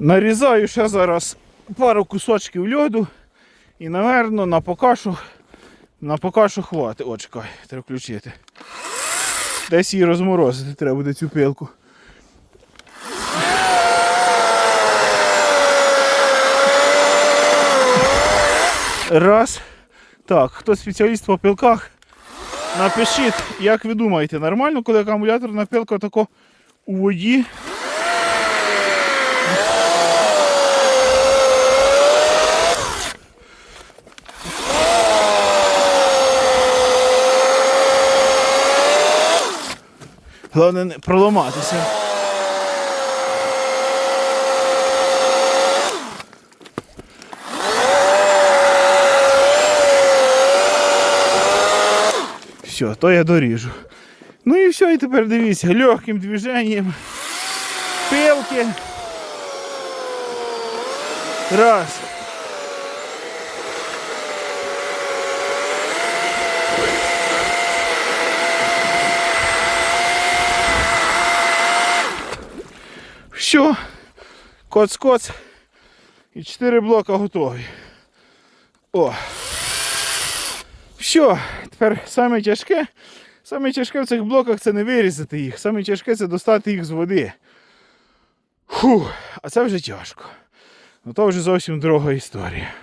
Нарізаю ще зараз пару кусочків льоду і, напевно, на покашу, на покашу хватить. О, чекай, треба включити. Десь її розморозити треба буде цю пилку. Раз. Так, хто спеціаліст по пилках, напишіть, як ви думаєте, нормально, коли акумуляторна пилка тако у воді Головне не проламатися. Все, то я доріжу. Ну і все, і тепер дивіться, легким движенням. Пилки. Раз. Все. Коц-коц. І 4 блока готові. О. Все. Тепер саме тяжке. Саме тяжке в цих блоках це не вирізати їх. Саме тяжке це достати їх з води. Фух, а це вже тяжко. Ну то вже зовсім друга історія.